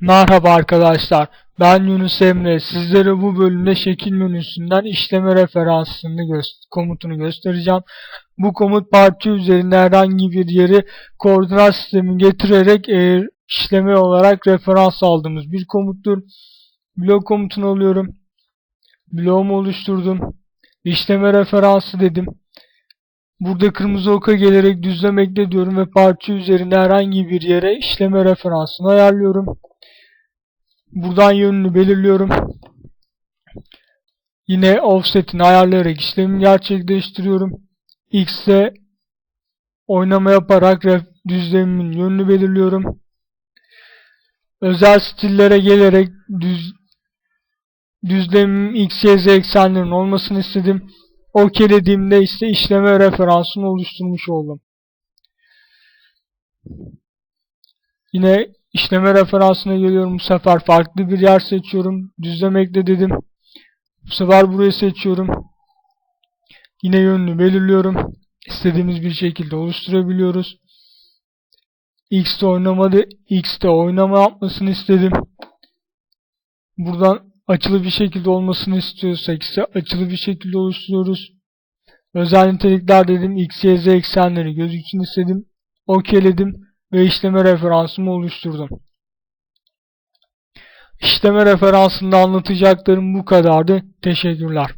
Merhaba arkadaşlar, ben Yunus Emre. Sizlere bu bölümde şekil menüsünden işleme referansını gö- komutunu göstereceğim. Bu komut parça üzerinde herhangi bir yeri koordinat sistemi getirerek e, işleme olarak referans aldığımız bir komuttur. Blok komutunu alıyorum. Bloğumu oluşturdum. İşleme referansı dedim. Burada kırmızı oka gelerek düzlemekte diyorum ve parça üzerinde herhangi bir yere işleme referansını ayarlıyorum. Buradan yönünü belirliyorum. Yine offset'ini ayarlayarak işlemi gerçekleştiriyorum. X'e oynama yaparak ref- düzlemimin yönünü belirliyorum. Özel stillere gelerek düz düzlemim X, Y, Z eksenlerinin olmasını istedim. OK dediğimde ise işleme referansını oluşturmuş oldum. Yine işleme referansına geliyorum. Bu sefer farklı bir yer seçiyorum. Düzlemekte dedim. Bu sefer burayı seçiyorum. Yine yönünü belirliyorum. İstediğimiz bir şekilde oluşturabiliyoruz. X'te oynamadı. X'te oynama yapmasını istedim. Buradan açılı bir şekilde olmasını istiyorsak ise açılı bir şekilde oluşturuyoruz. Özel nitelikler dedim. X, Y, Z eksenleri gözüksün istedim. OK'ledim ve işleme referansımı oluşturdum. İşleme referansında anlatacaklarım bu kadardı. Teşekkürler.